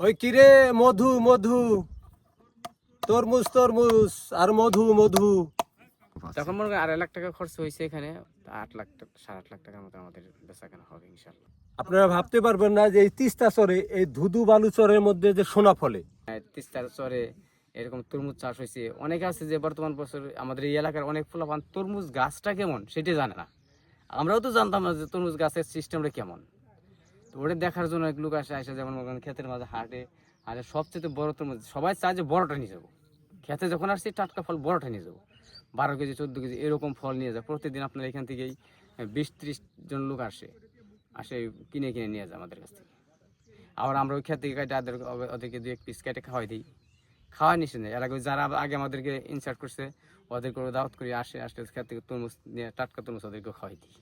ওই কিরে মধু মধু? তরমুজ তরমুজ আর মধু মধু। তখন মনে করেন আড়াই লাখ টাকা খরচ হয়েছে এখানে আট লাখ টাকা সাড়ে আট লাখ টাকার মতো আমাদের বেচা কেনা হবে ইনশাল্লাহ আপনারা ভাবতে পারবেন না যে এই তিস্তা চরে এই ধুধু বালু চরের মধ্যে যে সোনা ফলে। হ্যাঁ, তিস্তার চরে এরকম তরমুজ চাষ হয়েছে। অনেকে আছে যে বর্তমান বছর আমাদের এই এলাকার অনেক ফলাফান তরমুজ গাছটা কেমন সেটি জানে না। আমরাও তো জানতাম না যে তরমুজ গাছের সিস্টেমটা কেমন। তো ওটা দেখার জন্য এক লোক আসে আসে যেমন মনে ক্ষেতের মাঝে হাটে হাটে সবচেয়ে বড় মধ্যে, সবাই চায় যে বড়টা নিয়ে যাব। খেতে যখন আসছি, টাটকা ফল বড়টা নিয়ে যাব। বারো কেজি, চোদ্দ কেজি এরকম ফল নিয়ে যায়। প্রতিদিন আপনার এখান থেকেই বিশ ত্রিশ জন লোক আসে আসে কিনে কিনে নিয়ে যায় আমাদের কাছ থেকে। আবার আমরা ওই খেতে ওদের ওদেরকে দুই এক পিস কেটে খাওয়াই দিই। খাওয়া নিষেধ নেই। এর আগে যারা আগে আমাদেরকে ইনসার্ট করছে ওদেরকে ওরা দাওয়াত করে আসে আসলে খেত থেকে তরমুজ নিয়ে টাটকা তরমুজ ওদেরকে খাওয়াই দিই।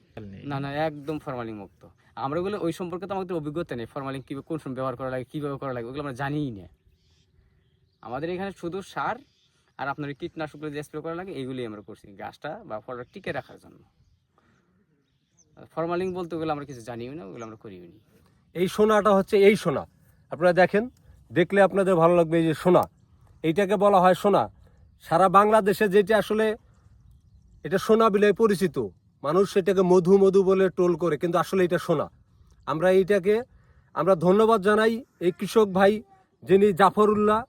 না না একদম ফরমালিন মুক্ত আমরা ওগুলো ওই সম্পর্কে তো আমাদের অভিজ্ঞতা নেই ফরমালিন কীভাবে কোন সময় ব্যবহার করা লাগে কীভাবে করা লাগে ওগুলো আমরা জানিই না। আমাদের এখানে শুধু সার আর আপনার কীটনাশকগুলো যে স্প্রে করা লাগে এইগুলি আমরা করছি গাছটা বা ফলটা টিকে রাখার জন্য। ফরমালিন বলতে ওগুলো আমরা কিছু জানিও না ওগুলো আমরা করিও নি। এই সোনাটা হচ্ছে এই সোনা। আপনারা দেখেন দেখলে আপনাদের ভালো লাগবে এই যে সোনা। এইটাকে বলা হয় সোনা। সারা বাংলাদেশে যেটা আসলে এটা সোনা বিলে পরিচিত। মানুষ সেটাকে মধু মধু বলে টোল করে, কিন্তু আসলে এটা সোনা। আমরা এইটাকে, আমরা ধন্যবাদ জানাই এই কৃষক ভাই যিনি জাফরুল্লাহ,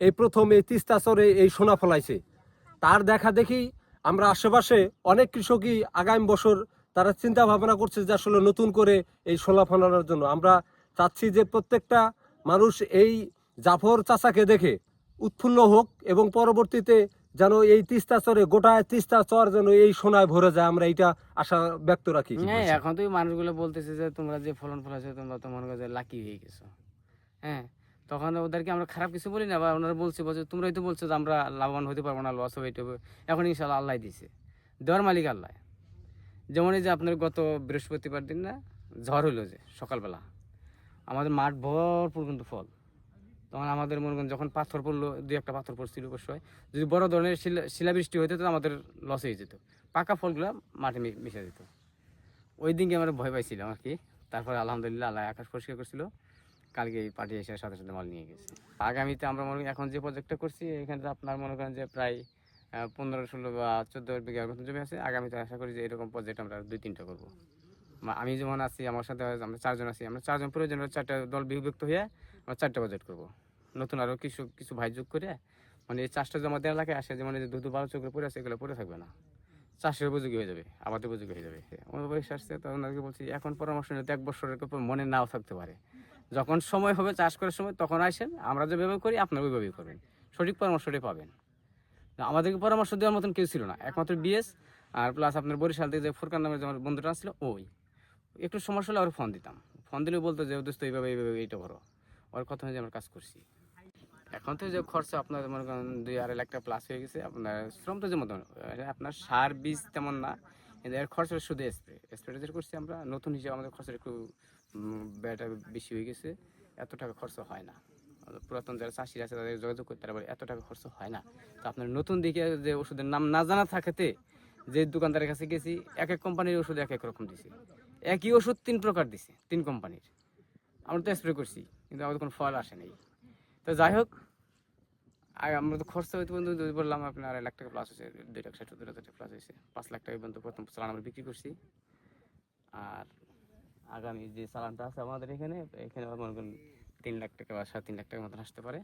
এই প্রথম এই তিস্তাচরে এই সোনা ফলাইছে। তার দেখা দেখি আমরা আশেপাশে অনেক কৃষকই আগামী বছর তারা চিন্তা ভাবনা করছে যে আসলে নতুন করে এই সোনা ফলানোর জন্য। আমরা চাচ্ছি যে প্রত্যেকটা মানুষ এই জাফর চাচাকে দেখে উৎফুল্ল হোক এবং পরবর্তীতে যেন এই তিস্তা চরে গোটা তিস্তা চর যেন এই সোনায় ভরে যায়, আমরা এইটা আশা ব্যক্ত রাখি। হ্যাঁ এখন তো মানুষগুলো বলতেছে যে তোমরা যে ফলন ফলাছো তোমরা তো মনে করো যে লাকি হয়ে গেছো। হ্যাঁ তখন ওদেরকে আমরা খারাপ কিছু বলি না, বা ওনারা বলছে বলছে, তোমরাই তো বলছো যে আমরা লাভবান হতে পারব না লস হবে, এটা এখন ইনশাল্লাহ আল্লাহ দিছে। দেওয়ার মালিক আল্লাহ। যেমন এই যে আপনার গত বৃহস্পতিবার দিন না, ঝড় হলো যে সকালবেলা। আমাদের মাঠ ভরপুর কিন্তু ফল। তখন আমাদের মনে করেন যখন পাথর পড়ল দু একটা পাথর পড়ছিল অবশ্যই। যদি বড় ধরনের শিলা, শিলাবৃষ্টি হইতো তো আমাদের লস হয়ে যেত। পাকা ফলগুলো মাঠে মিশে যেত। ওই দিনকে আমরা ভয় পাইছিলাম আর কি। তারপরে আলহামদুলিল্লাহ আল্লাহ আকাশ পরিষ্কার করছিল। কালকে এই পার্টি এসে সাথে সাথে মাল নিয়ে গেছে। আগামীতে আমরা মনে করি এখন যে প্রজেক্টটা করছি, এখানে আপনার মনে করেন যে প্রায় পনেরো, ষোলো বা চোদ্দ বিঘা জমি আছে। আগামীতে আশা করি যে এরকম প্রজেক্ট আমরা দুই তিনটা করব। আমি যেমন আছি, আমার সাথে আমরা চারজন আছি, আমরা চারজন প্রয়োজন চারটা দল বিভক্ত হয়ে আমরা চারটা বাজেট করব। নতুন আরও কিছু কিছু ভাই যোগ করে মানে এই চাষটা জমা দেওয়ার লাগে আসে যেমন যে দুধ বারো চোখে পড়ে আছে, এগুলো পড়ে থাকবে না। চাষের উপযোগী হয়ে যাবে, আবাদের উপযোগী হয়ে যাবে। আমার বয়স আসছে তো ওনাকে বলছি, এখন পরামর্শ নিতে এক বছরের মনে নাও থাকতে পারে। যখন সময় হবে, চাষ করার সময় তখন আসেন, আমরা যেভাবে করি, আপনারা ওইভাবেই করবেন। সঠিক পরামর্শটাই পাবেন। আমাদেরকে পরামর্শ দেওয়ার মতন কেউ ছিল না। একমাত্র বিএস, আর প্লাস আপনার বরিশাল থেকে যে ফুরকান নামের যে আমার বন্ধুটা আসছিল ওই। একটু সমস্যা হলে ওর ফোন দিতাম। ফোন দিলে বলতো যে দোস্ত, এইভাবে এইভাবে, এইটা করো। ওর কথা অনুযায়ী আমরা কাজ করছি। এখন তো যে খরচা, আপনার মনে করেন দুই আড়াই লাখ টাকা প্লাস হয়ে গেছে, আপনার শ্রম তো যেমন আপনার সার বীজ তেমন না, কিন্তু এর খরচা শুধু স্প্রে স্প্রেটা যেটা করছি আমরা, নতুন হিসেবে আমাদের খরচা একটু ব্যয়টা বেশি হয়ে গেছে, এত টাকা খরচ হয় না। পুরাতন যারা চাষিরা আছে, তাদের যোগাযোগ করতে বলে এত টাকা খরচ হয় না। তো আপনার নতুন দিকে যে ওষুধের নাম না জানা থাকাতে, যে দোকানদারের কাছে গেছি, এক এক কোম্পানির ওষুধ এক এক রকম দিছে। একই ওষুধ তিন প্রকার দিছে, তিন কোম্পানির। আমরা তো স্প্রে করছি, কিন্তু আমাদের কোনো ফল আসে নাই। তো যাই হোক, আর আমরা তো খরচা হইতে পর্যন্ত যদি বললাম আপনার আড়াই লাখ টাকা প্লাস হয়েছে দুই লাখ ষাট হাজার টাকা প্লাস হয়েছে পাঁচ লাখ টাকা পর্যন্ত প্রথম চালান আমরা বিক্রি করছি। আর আগামী যে চালানটা আছে আমাদের এখানে এখানে মনে করেন তিন লাখ টাকা বা সাড়ে তিন লাখ টাকার মতন আসতে পারে।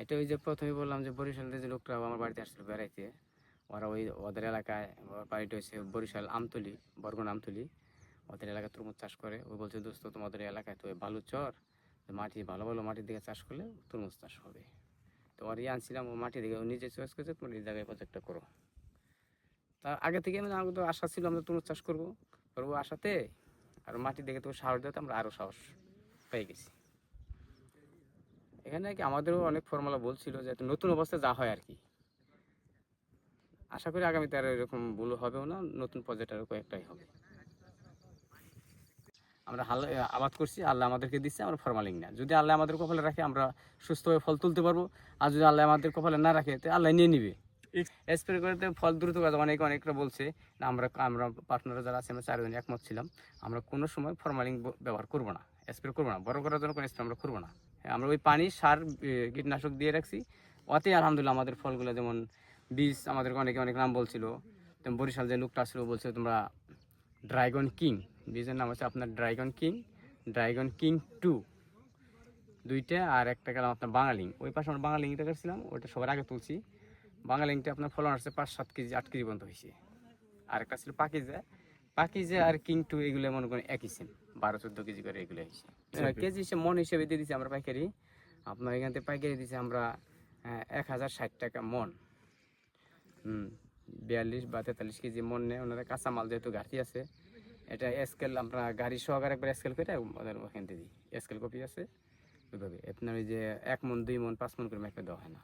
এটা ওই যে প্রথমে বললাম যে বরিশাল যে লোকটা আমার বাড়িতে আসছিল বেড়াইতে, ওরা ওই ওদের এলাকায় বাড়িটা হচ্ছে বরিশাল আমতলি, বরগুনা আমতলি। ওদের এলাকায় তরমুজ চাষ করে। ও বলছে, দোস্ত, তোমাদের এলাকায় তো বালু চর। মাটি, ভালো ভালো মাটির দিকে চাষ করলে তরমুজ চাষ হবে। তো ওর ইয়ে আনছিলাম ও মাটি দিকে। ও নিজে চয়েস করেছে, তোমার এই জায়গায় প্রজেক্টটা করো। তা আগে থেকে আমি আমাকে তো আশা ছিল আমরা তরমুজ চাষ করব। করব আশাতে আর মাটি দেখে তো সাহস দিতে আমরা আরও সাহস পেয়ে গেছি। এখানে কি আমাদেরও অনেক ফর্মুলা বলছিল যে নতুন অবস্থায় যা হয় আর কি। আশা করি আগামীতে আর এরকম ভুল হবেও না, নতুন প্রজেক্ট আরও কয়েকটাই হবে। আমরা হাল আবাদ করছি আল্লাহ আমাদেরকে দিচ্ছে আমরা ফরমালিং না। যদি আল্লাহ আমাদের কপালে রাখে আমরা সুস্থভাবে ফল তুলতে পারব। আর যদি আল্লাহ আমাদের কপালে না রাখে তো আল্লাহ নিয়ে নিবে। স্প্রে করে ফল দ্রুত কাজ অনেকে অনেকটা বলছে না আমরা আমরা পার্টনার যারা আছে আমরা চারজন একমত ছিলাম। আমরা কোনো সময় ফরমালিং ব্যবহার করব না স্প্রে করব না। বড় করার জন্য কোনো স্প্রে আমরা করব না। হ্যাঁ, আমরা ওই পানি সার কীটনাশক দিয়ে রাখছি। ওতে আলহামদুলিল্লাহ আমাদের ফলগুলো যেমন বীজ আমাদের অনেকে অনেক নাম বলছিল। বরিশাল যে লোকটা আসছিল বলছে তোমরা ড্রাগন কিং। বীজের নাম হচ্ছে আপনার dragon king dragon king two দুইটা আর একটা গেলাম আপনার বাঙালিং ওই পাশে আমরা বাঙালিংটা করছিলাম ওইটা সবার আগে তুলছি। বাঙালিংটা আপনার ফলন আসছে পাঁচ সাত কেজি আট কেজি পর্যন্ত হয়েছে। আর একটা ছিল পাকিজা পাকিজা আর কিং টু এগুলো মনে করেন একই সেম বারো চোদ্দ কেজি করে এগুলো হয়েছে। কেজি হিসেবে মন হিসেবে দিয়ে দিচ্ছি আমরা পাইকারি। আপনার এখান থেকে পাইকারি দিচ্ছি আমরা এক হাজার ষাট টাকা মন। হুম বিয়াল্লিশ বা তেতাল্লিশ কেজি মন নেয়। ওনারা কাঁচা মাল যেহেতু ঘাটতি আছে এটা স্কেল আমরা গাড়ি সহকারে একবার স্কেল করে ওখান থেকে দিই স্কেল কপি আছে। ওইভাবে। আপনার ওই যে এক মন, দুই মন, পাঁচ মন করে মেপে দেওয়া হয় না।